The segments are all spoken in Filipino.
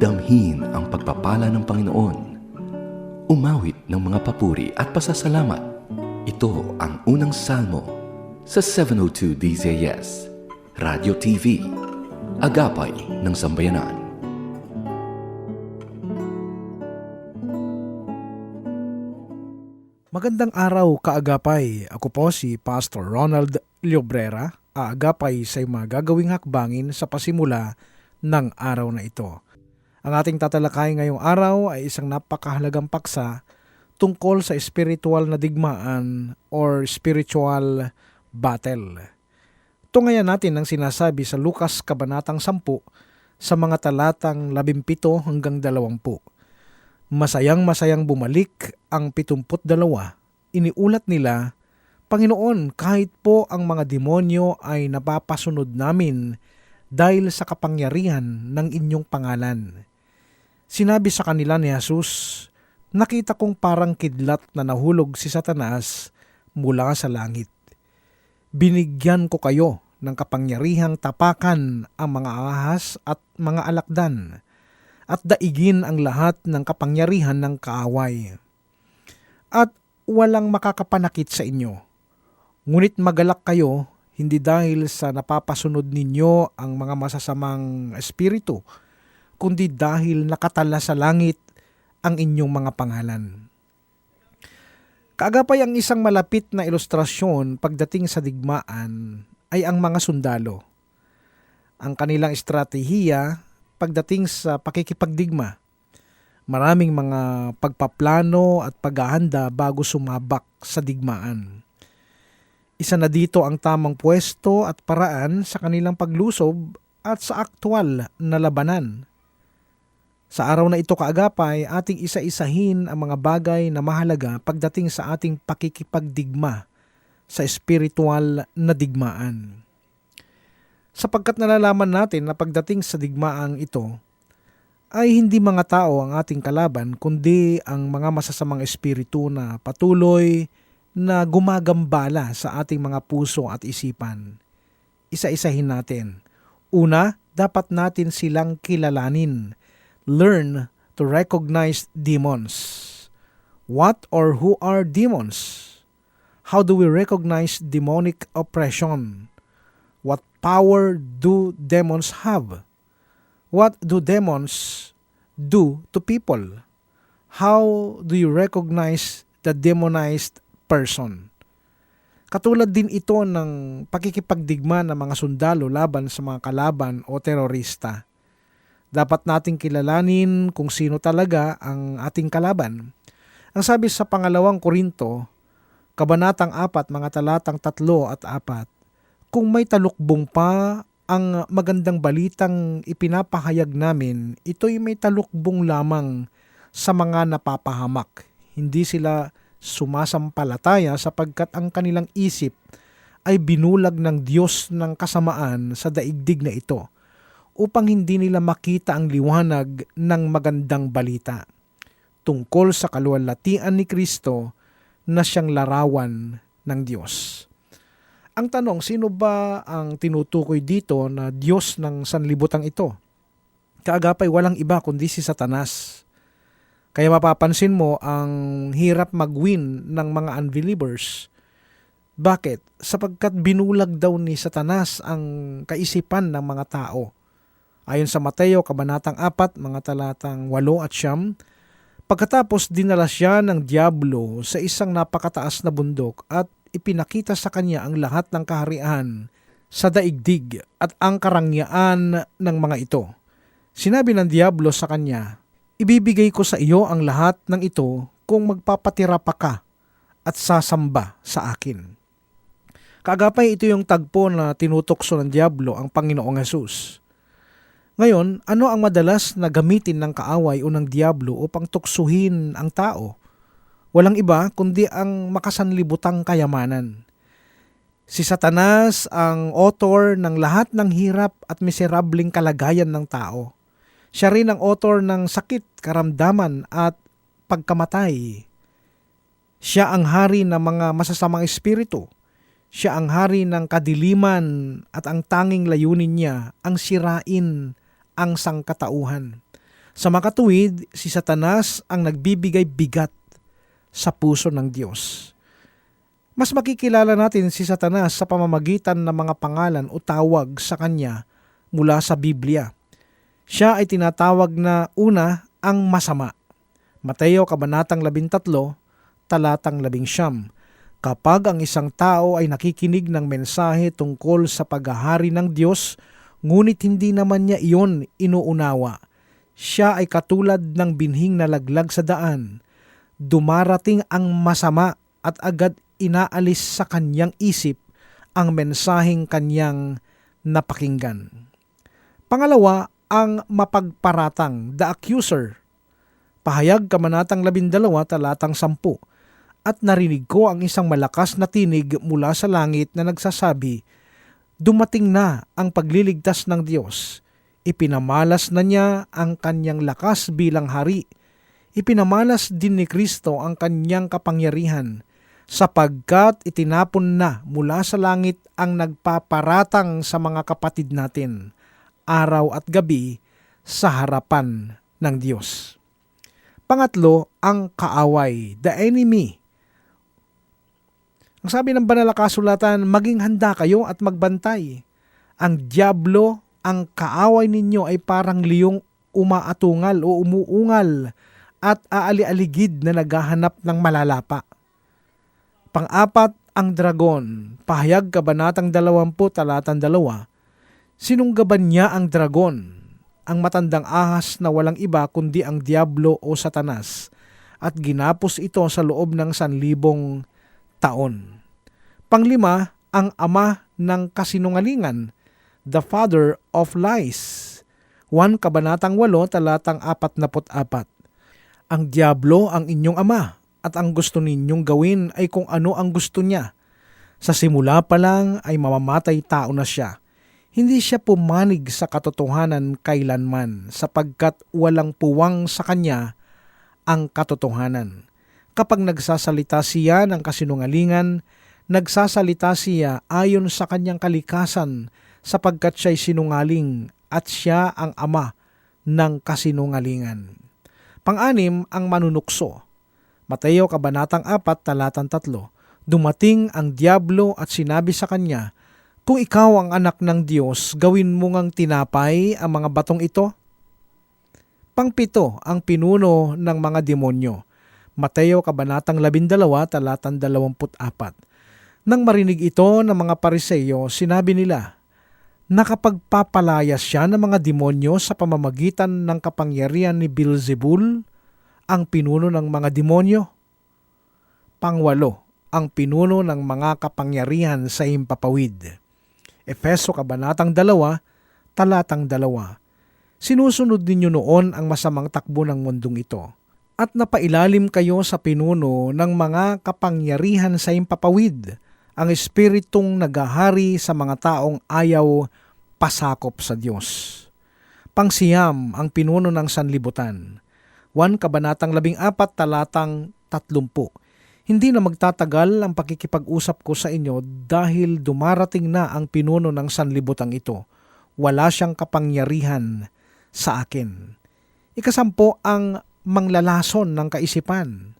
Damhin ang pagpapala ng Panginoon. Umawit ng mga papuri at pasasalamat. Ito ang unang salmo sa 702 DZS, Radio TV, Agapay ng Sambayanan. Magandang araw kaagapay. Ako po si Pastor Ronald Llobrera, aagapay sa mga gagawing hakbangin sa pasimula ng araw na ito. Ang ating tatalakay ngayong araw ay isang napakahalagang paksa tungkol sa spiritual na digmaan or spiritual battle. Tungayan natin ang sinasabi sa Lukas Kabanatang 10 sa mga talatang 17 hanggang 20. Masayang masayang bumalik ang 72. Iniulat nila, Panginoon, kahit po ang mga demonyo ay napapasunod namin dahil sa kapangyarihan ng inyong pangalan. Sinabi sa kanila ni Jesus, Nakita kong parang kidlat na nahulog si Satanas mula sa langit. Binigyan ko kayo ng kapangyarihang tapakan ang mga ahas at mga alakdan at daigin ang lahat ng kapangyarihan ng kaaway. At walang makakapanakit sa inyo. Ngunit magalak kayo hindi dahil sa napapasunod ninyo ang mga masasamang espiritu, kundi dahil nakatala sa langit ang inyong mga pangalan. Kaagapay ang isang malapit na ilustrasyon pagdating sa digmaan ay ang mga sundalo. Ang kanilang estratehiya pagdating sa pakikipagdigma. Maraming mga pagpaplano at paghahanda bago sumabak sa digmaan. Isa na dito ang tamang pwesto at paraan sa kanilang paglusob at sa aktwal na labanan. Sa araw na ito kaagapay, ating isa-isahin ang mga bagay na mahalaga pagdating sa ating pakikipagdigma sa espiritual na digmaan. Sapagkat nalalaman natin na pagdating sa digmaang ito, ay hindi mga tao ang ating kalaban, kundi ang mga masasamang espiritu na patuloy na gumagambala sa ating mga puso at isipan. Isa-isahin natin. Una, dapat natin silang kilalanin. Learn to recognize demons. What or who are demons? How do we recognize demonic oppression? What power do demons have? What do demons do to people? How do you recognize the demonized person? Katulad din ito ng pakikipagdigma ng mga sundalo laban sa mga kalaban o terorista. Dapat nating kilalanin kung sino talaga ang ating kalaban. Ang sabi sa pangalawang Korinto, Kabanatang 4, mga talatang 3 at 4, kung may talukbong pa ang magandang balitang ipinapahayag namin, ito'y may talukbong lamang sa mga napapahamak. Hindi sila sumasampalataya sapagkat ang kanilang isip ay binulag ng Diyos ng kasamaan sa daigdig na ito upang hindi nila makita ang liwanag ng magandang balita tungkol sa kaluwalhatian ni Kristo na siyang larawan ng Diyos. Ang tanong, sino ba ang tinutukoy dito na Diyos ng sanlibutan ito? Kaagapay walang iba kundi si Satanas. Kaya mapapansin mo ang hirap mag-win ng mga unbelievers. Bakit? Sapagkat binulag daw ni Satanas ang kaisipan ng mga tao. Ayon sa Mateo, Kabanatang 4, mga talatang 8 at siyam, pagkatapos dinala siya ng Diablo sa isang napakataas na bundok at ipinakita sa kanya ang lahat ng kaharian sa daigdig at ang karangyaan ng mga ito. Sinabi ng Diablo sa kanya, Ibibigay ko sa iyo ang lahat ng ito kung magpapatira pa ka at sasamba sa akin. Kagapay ito yung tagpo na tinutokso ng Diablo ang Panginoong Yesus. Ngayon, ano ang madalas na gamitin ng kaaway o ng Diablo upang tuksuhin ang tao? Walang iba kundi ang makasanlibutang kayamanan. Si Satanas ang author ng lahat ng hirap at miserabling kalagayan ng tao. Siya rin ang author ng sakit, karamdaman at pagkamatay. Siya ang hari ng mga masasamang espiritu. Siya ang hari ng kadiliman at ang tanging layunin niya ang sirain ang sangkatauhan. Sa makatuwid, si Satanas ang nagbibigay bigat sa puso ng Diyos. Mas makikilala natin si Satanas sa pamamagitan ng mga pangalan o tawag sa kanya mula sa Biblia. Siya ay tinatawag na una ang masama. Mateo Kabanatang 13, talatang 11. Kapag ang isang tao ay nakikinig ng mensahe tungkol sa paghahari ng Diyos, ngunit hindi naman niya iyon inuunawa, siya ay katulad ng binhing nalaglag sa daan. Dumarating ang masama at agad inaalis sa kanyang isip ang mensaheng kanyang napakinggan. Pangalawa, ang mapagparatang, the accuser. Pahayag kamanatang 12, talatang 10. At narinig ko ang isang malakas na tinig mula sa langit na nagsasabi, Dumating na ang pagliligtas ng Diyos. Ipinamalas na niya ang kanyang lakas bilang hari. Ipinamalas din ni Kristo ang kanyang kapangyarihan sapagkat itinapon na mula sa langit ang nagpaparatang sa mga kapatid natin araw at gabi sa harapan ng Diyos. Pangatlo, ang kaaway, the enemy. Ang sabi ng banal na kasulatan, maging handa kayo at magbantay. Ang diablo, ang kaaway ninyo ay parang liyong umaatungal o umuungal at aali-aligid na naghahanap ng malalapa. Pang-apat, ang dragon. Pahayag kabanatang 20 talatang 2. Sinunggaban niya ang dragon, ang matandang ahas na walang iba kundi ang diablo o satanas, at ginapos ito sa loob ng sanlibong taon. Panglima, ang ama ng kasinungalingan, the father of lies. 1 Kabanatang 8, talatang 44. Ang diablo ang inyong ama at ang gusto ninyong gawin ay kung ano ang gusto niya. Sa simula pa lang ay mamamatay tao na siya. Hindi siya pumanig sa katotohanan kailanman sapagkat walang puwang sa kanya ang katotohanan. Kapag nagsasalita siya ng kasinungalingan, nagsasalita siya ayon sa kanyang kalikasan sapagkat siya'y sinungaling at siya ang ama ng kasinungalingan. Pang-anim ang manunukso. Mateo Kabanatang 4, talatang 3. Dumating ang diablo at sinabi sa kanya, Kung ikaw ang anak ng Diyos, gawin mo ngang tinapay ang mga batong ito? Pangpito ang pinuno ng mga demonyo. Mateo Kabanatang 12, talatang 24. Nang marinig ito ng mga pariseyo, sinabi nila, Nakapagpapalayas siya ng mga demonyo sa pamamagitan ng kapangyarihan ni Beelzebul, ang pinuno ng mga demonyo. Pangwalo, ang pinuno ng mga kapangyarihan sa impapawid. Efeso Kabanatang 2, talatang 2. Sinusunod ninyo noon ang masamang takbo ng mundong ito at napailalim kayo sa pinuno ng mga kapangyarihan sa impapawid, ang espiritong nagahari sa mga taong ayaw pasakop sa Diyos. Pangsiyam ang pinuno ng sanlibutan. 1 Kabanatang 14 talatang 30. Hindi na magtatagal ang pakikipag-usap ko sa inyo dahil dumarating na ang pinuno ng sanlibutan ito. Wala siyang kapangyarihan sa akin. Ikasampo ang manglalason ng kaisipan.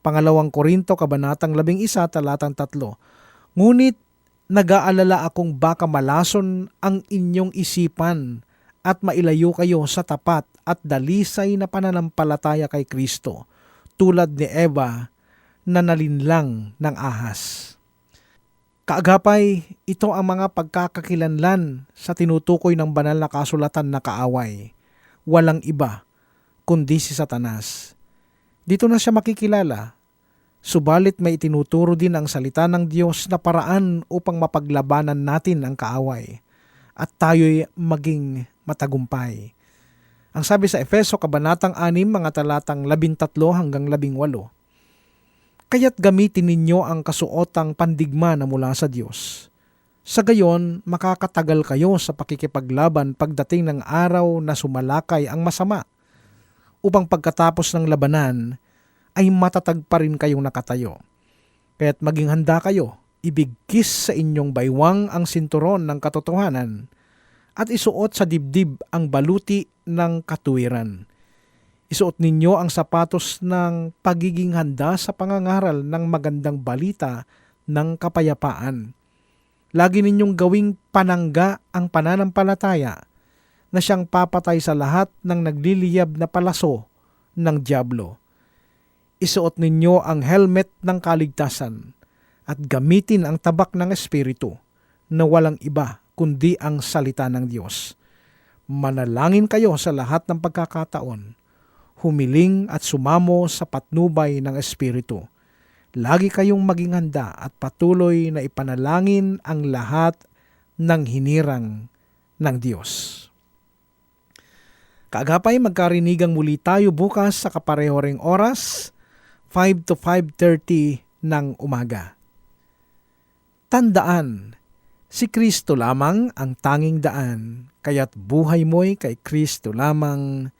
Pangalawang Korinto, Kabanatang 11, talatang 3. Ngunit nag-aalala akong baka malason ang inyong isipan at mailayo kayo sa tapat at dalisay na pananampalataya kay Kristo, tulad ni Eva na nalinlang ng ahas. Kaagapay, ito ang mga pagkakakilanlan sa tinutukoy ng banal na kasulatan na kaaway. Walang iba, kundi si Satanas. Dito na siya makikilala, subalit may itinuturo din ang salita ng Diyos na paraan upang mapaglabanan natin ang kaaway at tayo'y maging matagumpay. Ang sabi sa Efeso Kabanatang 6, mga talatang 13 hanggang 18, Kaya't gamitin ninyo ang kasuotang pandigma na mula sa Diyos. Sa gayon, makakatagal kayo sa pakikipaglaban pagdating ng araw na sumalakay ang masama, upang pagkatapos ng labanan ay matatag pa rin kayong nakatayo. Kaya't maging handa kayo, ibigkis sa inyong baywang ang sinturon ng katotohanan at isuot sa dibdib ang baluti ng katuwiran. Isuot ninyo ang sapatos ng pagiging handa sa pangangaral ng magandang balita ng kapayapaan. Lagi ninyong gawing panangga ang pananampalataya na siyang papatay sa lahat ng nagliliyab na palaso ng Diablo. Isuot ninyo ang helmet ng kaligtasan at gamitin ang tabak ng Espiritu na walang iba kundi ang salita ng Diyos. Manalangin kayo sa lahat ng pagkakataon. Humiling at sumamo sa patnubay ng Espiritu. Lagi kayong maging handa at patuloy na ipanalangin ang lahat ng hinirang ng Diyos. Kaagapay magkarinigang muli tayo bukas sa kapareho ring oras, 5 to 5.30 ng umaga. Tandaan, si Kristo lamang ang tanging daan, kaya't buhay mo'y kay Kristo lamang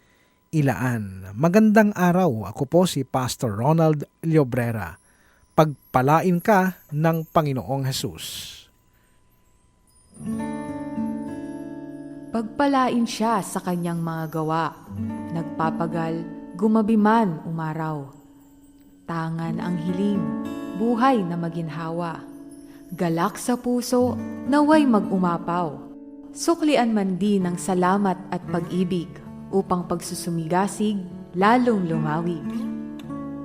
ilaan. Magandang araw, ako po si Pastor Ronald Llobrera. Pagpalain ka ng Panginoong Hesus. Pagpalain siya sa kanyang mga gawa. Nagpapagal, gumabi man umaraw. Tangan ang hiling, buhay na maginhawa. Galak sa puso, naway mag-umapaw. Suklian man din ng salamat at pag-ibig upang pagsusumigasig lalong lumawig.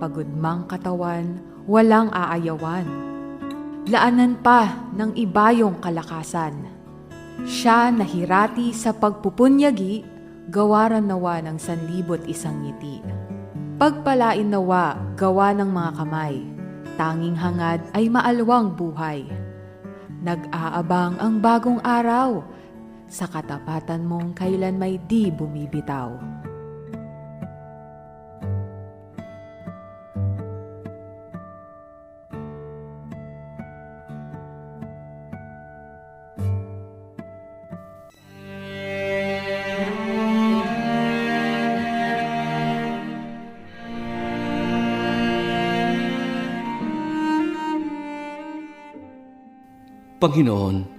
Pagod mang katawan, walang aayawan. Laanan pa ng ibayong kalakasan. Siya nahirati sa pagpupunyagi, gawaran nawa ng sanlibot isang ngiti. Pagpalain nawa, gawa ng mga kamay, tanging hangad ay maalwang buhay. Nag-aabang ang bagong araw, sa katapatan mong kailan may di bumibitaw. Panginoon,